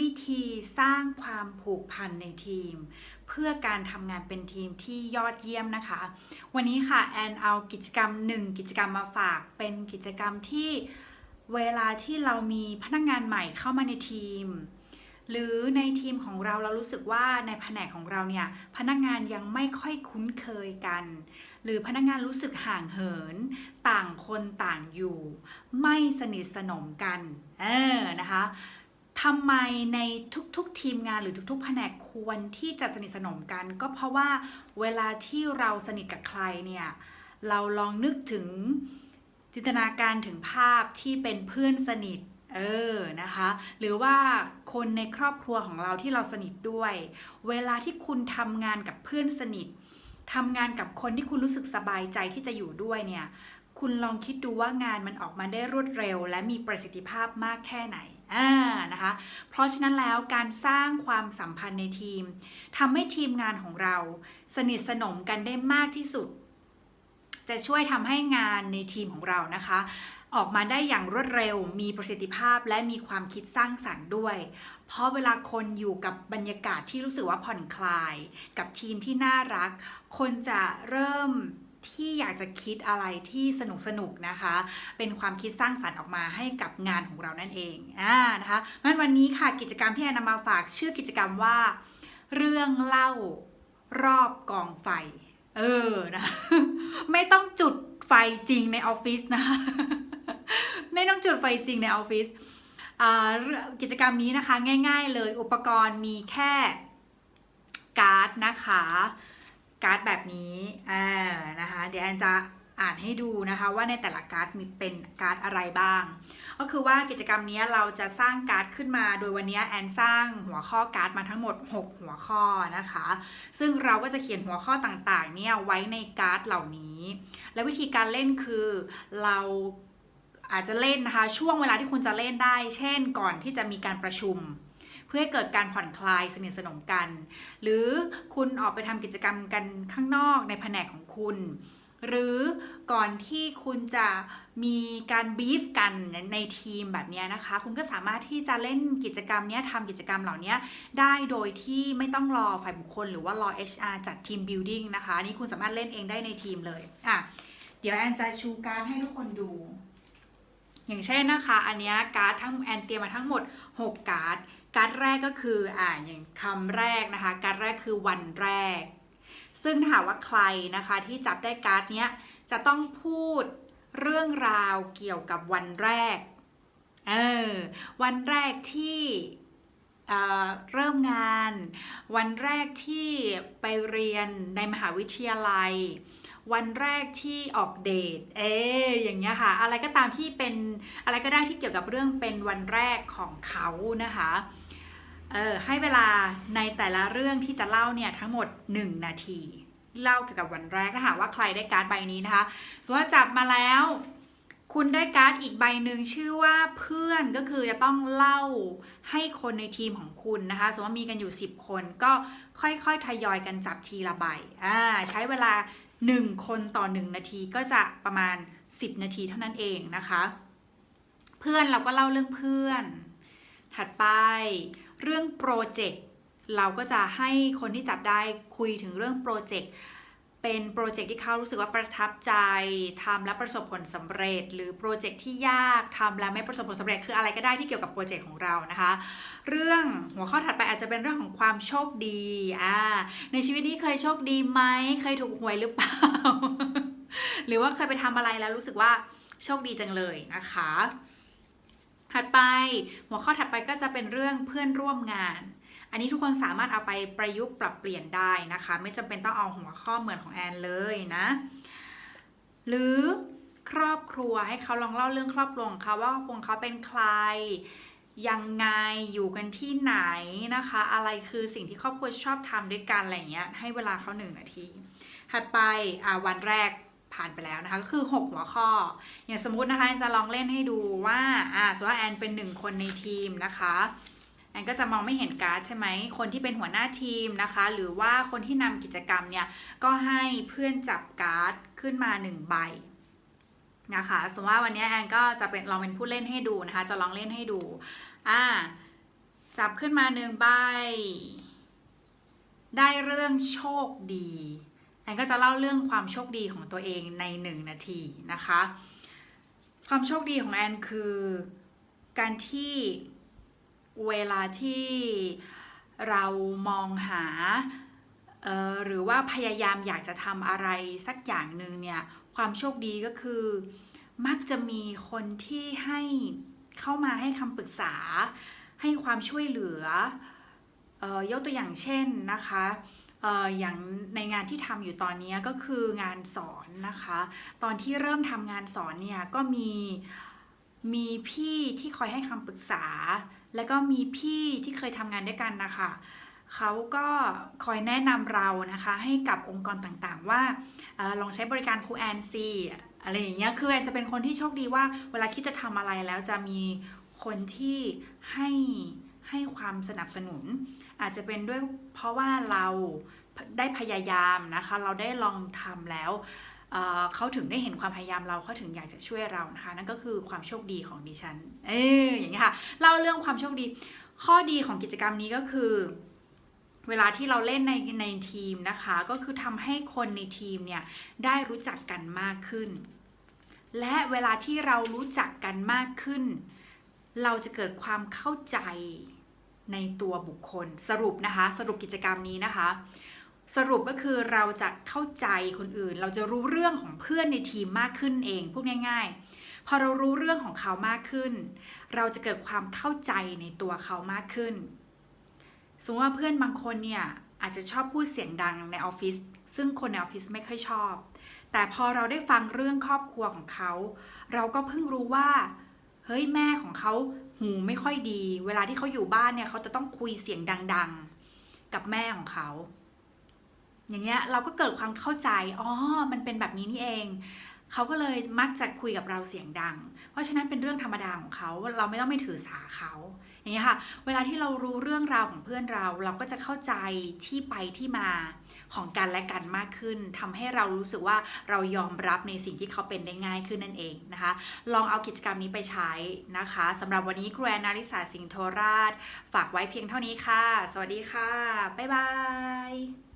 วิธีสร้างความผูกพันในทีม เพื่อการทำงานเป็นทีมที่ยอดเยี่ยมนะคะ วันนี้ค่ะแอนเอากิจกรรมหนึ่งกิจกรรมมาฝาก เป็นกิจกรรมที่เวลาที่เรามีพนักงานใหม่เข้ามาในทีม หรือในทีมของเราเรารู้สึกว่าในแผนกของเราเนี่ยพนักงานยังไม่ค่อยคุ้นเคยกัน หรือพนักงานรู้สึกห่างเหิน ต่างคนต่างอยู่ ไม่สนิทสนมกันเออนะคะ ทำไมในทุกๆทีมงานหรือทุกๆ แผนกควรที่จะสนิทสนมกัน ก็เพราะว่าเวลาที่เราสนิทกับใครเนี่ยเราลองนึกถึงจินตนาการถึงภาพที่เป็นเพื่อนสนิทเออนะคะ หรือว่าคนในครอบครัวของเราที่เราสนิทด้วย เวลาที่คุณทำงานกับเพื่อนสนิททำงานกับคนที่คุณรู้สึกสบายใจที่จะอยู่ด้วยเนี่ยคุณลองคิดดูว่างานมันออกมาได้รวดเร็ว และมีประสิทธิภาพมากแค่ไหน อ่านะคะ เพราะฉะนั้นแล้วการสร้างความสัมพันธ์ในทีมทำให้ทีมงานของเราสนิทสนมกันได้มากที่สุด จะช่วยทำให้งานในทีมของเรานะคะ ออกมาได้อย่างรวดเร็ว มีประสิทธิภาพและมีความคิดสร้างสรรค์ด้วย เพราะเวลาคนอยู่กับบรรยากาศที่รู้สึกว่าผ่อนคลาย กับทีมที่น่ารัก คนจะเริ่ม ที่อยากจะคิดอะไรที่สนุกสนุกๆนะคะ เป็นความคิดสร้างสรรค์ออกมาให้กับงานของเรานั่นเองอ่านะคะงั้นวันนี้ค่ะกิจกรรมที่แอนนำมาฝากชื่อกิจกรรมว่า เรื่องเล่ารอบกองไฟ เออนะไม่ต้องจุดไฟจริงในออฟฟิศนะคะไม่ต้องจุดไฟจริงในออฟฟิศกิจกรรมนี้นะคะง่าย ๆ เลยอุปกรณ์มีแค่การ์ดนะคะ การ์ดแบบนี้อ่านะคะ เดี๋ยวแอนจะอ่านให้ดูนะคะว่าในแต่ละการ์ดมีเป็นการ์ดอะไรบ้าง ก็คือว่ากิจกรรมนี้เราจะสร้างการ์ดขึ้นมา โดยวันนี้แอนสร้างหัวข้อการ์ดมาทั้งหมด 6 หัวข้อนะคะ ซึ่งเราก็จะเขียนหัวข้อต่างๆเนี่ยไว้ในการ์ดเหล่านี้ และวิธีการเล่นคือเราอาจจะเล่นนะคะช่วงเวลาที่คุณจะเล่นได้ เช่นก่อนที่จะมีการประชุม พื่อให้เกิดการผ่อนคลายสนิทสนมกัน หรือคุณออกไปทำกิจกรรมกันข้างนอกในแผนกของคุณ หรือก่อนที่คุณจะมีการบีฟกันในทีมแบบเนี้ยนะคะ คุณก็สามารถที่จะเล่นกิจกรรมนี้ทำกิจกรรมเหล่านี้ได้โดยที่ไม่ต้องรอฝ่ายบุคคล หรือว่ารอ HR จัดทีม building นะคะนี่คุณสามารถเล่นเองได้ในทีมเลยอะเดี๋ยวแอนจะชูการให้ทุกคนดู อย่างเช่นนะคะ อันนี้การ์ดทั้งแอนเตรียมมาทั้งหมด 6 การ์ด การแรกก็คืออ่าอย่างคำแรกนะคะ การแรกคือวันแรก ซึ่งถ้าหากว่าใครนะคะที่จับได้การ์ดเนี้ยจะต้องพูดเรื่องราวเกี่ยวกับวันแรก เออ วันแรกที่เอ่อเริ่มงาน วันแรกที่ไปเรียนในมหาวิทยาลัย วันแรกที่ออกเดท เอ๊อย่างเงี้ยค่ะ อะไรก็ตามที่เป็นอะไรก็ได้ที่เกี่ยวกับเรื่องเป็นวันแรกของเขานะคะ เออให้เวลาในแต่ละเรื่องที่จะเล่าเนี่ยทั้งหมด 1 นาที เล่าเกี่ยวกับวันแรกถ้าหากว่าใครได้การ์ดใบนี้นะคะสมมติว่าจับมาแล้ว คุณได้การ์ดอีกใบหนึ่งชื่อว่าเพื่อนก็คือจะต้องเล่าให้คนในทีมของคุณนะคะสมมติมีกันอยู่ 10 คนก็ค่อยๆทยอยกันจับทีละใบอ่าใช้เวลา 1 คนต่อ 1 นาทีก็จะประมาณ 10 นาทีเท่านั้นเองนะคะ เพื่อนเราก็เล่าเรื่องเพื่อน ถัดไป เรื่องโปรเจกต์เราก็จะให้คนที่จับได้คุยถึงเรื่องโปรเจกต์เป็นโปรเจกต์ที่เขารู้สึกว่าประทับใจทำแล้วประสบผลสำเร็จ หรือโปรเจกต์ที่ยากทำแล้วไม่ประสบผลสำเร็จคืออะไรก็ได้ที่เกี่ยวกับโปรเจกต์ของเรานะคะ เรื่องหัวข้อถัดไปอาจจะเป็นเรื่องของความโชคดีอ่าในชีวิตนี้เคยโชคดีไหมเคยถูกหวยหรือเปล่า หรือว่าเคยไปทำอะไรแล้วรู้สึกว่าโชคดีจังเลยนะคะ ถัดไปหัวข้อถัดไปก็จะเป็นเรื่องเพื่อนร่วมงาน อันนี้ทุกคนสามารถเอาไปประยุกต์ปรับเปลี่ยนได้นะคะ ไม่จำเป็นต้องเอาหัวข้อเหมือนของแอนเลยนะ หรือครอบครัวให้เขาลองเล่าเรื่องครอบครัวของเขาว่าครอบครัวงเขาเป็นใครยังไงอยู่กันที่ไหนนะคะ อะไรคือสิ่งที่ครอบครัวชอบทำด้วยกันอะไรเงี้ยให้เวลาเขาหนึ่งนาที ถัดไปอ่าวันแรก ผ่านไปแล้วนะคะก็คือ 6 หัวข้อ อย่างสมมตินะคะแอนจะลองเล่นให้ดูว่าอ่าสมมติว่าแอนเป็นหนึ่งคนในทีมนะคะแอนก็จะมองไม่เห็นการ์ดใช่ไหมคนที่เป็นหัวหน้าทีมนะคะ หรือว่าคนที่นำกิจกรรมเนี่ยก็ให้เพื่อนจับการ์ดขึ้นมา 1 ใบนะคะสมมติว่าวันนี้แอนก็จะเป็นลองเป็นผู้เล่นให้ดูนะคะ จะลองเล่นให้ดูอ่าจับขึ้นมาหนึ่งใบ ได้เรื่องโชคดี แอนก็จะเล่าเรื่องความโชคดีของตัวเองในหนึ่งนาทีนะคะ ความโชคดีของแอนคือการที่เวลาที่เรามองหาออหรือว่าพยายามอยากจะทำอะไรสักอย่างหนึ่งเนี่ยความโชคดีก็คือ มักจะมีคนที่ให้เข้ามาให้คำปรึกษา ให้ความช่วยเหลือเออยกตัวอย่างเช่นนะคะ อย่างในงานที่ทำอยู่ตอนนี้ก็คืองานสอนนะคะ ตอนที่เริ่มทำงานสอนเนี่ยก็มีมีพี่ที่คอยให้คำปรึกษา แล้วก็มีพี่ที่เคยทำงานด้วยกันนะคะเขาก็คอยแนะนำเรานะคะให้กับองค์กรต่างๆ ว่าอลองใช้บริการครูแอนซีอะไรอย่างเงี้ยคือแอนจะเป็นคนที่โชคดีว่า เวลาคิดจะทำอะไรแล้วจะมีคนที่ให้ให้ความสนับสนุน อาจจะเป็นด้วยเพราะว่าเราได้พยายามนะคะ เราได้ลองทำแล้วเเขาถึงได้เห็นความพยายามเราเขาถึงอยากจะช่วยเรานะคะ นั่นก็คือความโชคดีของดิฉัน เอออย่างนี้ค่ะเล่าเรื่องความโชคดี ข้อดีของกิจกรรมนี้ก็คือ เวลาที่เราเล่นในในทีมนะคะ ก็คือทำให้คนในทีมเนี่ยได้รู้จักกันมากขึ้น และเวลาที่เรารู้จักกันมากขึ้น เราจะเกิดความเข้าใจ ในตัวบุคคลสรุปนะคะ สรุปกิจกรรมนี้นะคะ สรุปก็คือเราจะเข้าใจคนอื่น เราจะรู้เรื่องของเพื่อนในทีมมากขึ้นเองพูดง่าย ๆ พอเรารู้เรื่องของเขามากขึ้น เราจะเกิดความเข้าใจในตัวเขามากขึ้นสมมติว่าเพื่อนบางคนเนี่ยอาจจะชอบพูดเสียงดังในออฟฟิศซึ่งคนในออฟฟิศไม่ค่อยชอบ แต่พอเราได้ฟังเรื่องครอบครัวของเขา เราก็เพิ่งรู้ว่า เฮ้ยแม่ของเขาหูไม่ค่อยดี เวลาที่เขาอยู่บ้านเนี่ยเขาจะต้องคุยเสียงดัง ๆ กับแม่ของเขา อย่างเงี้ยเราก็เกิดความเข้าใจอ๋อมันเป็นแบบนี้นี่เองเขาก็เลยมักจะคุยกับเราเสียงดัง เพราะฉะนั้นเป็นเรื่องธรรมดาของเขาเราไม่ต้องไม่ถือสาเขาอย่างเงี้ยค่ะ เวลาที่เรารู้เรื่องราวของเพื่อนเรา เราก็จะเข้าใจที่ไปที่มา ของกันและกันมากขึ้นทำให้เรารู้สึกว่าเรายอมรับในสิ่งที่เขาเป็นได้ง่ายขึ้นนั่นเองนะคะ ลองเอากิจกรรมนี้ไปใช้นะคะสำหรับวันนี้ครูแอนนาริสาสิงห์โทราช ฝากไว้เพียงเท่านี้ค่ะ สวัสดีค่ะ บ๊ายบาย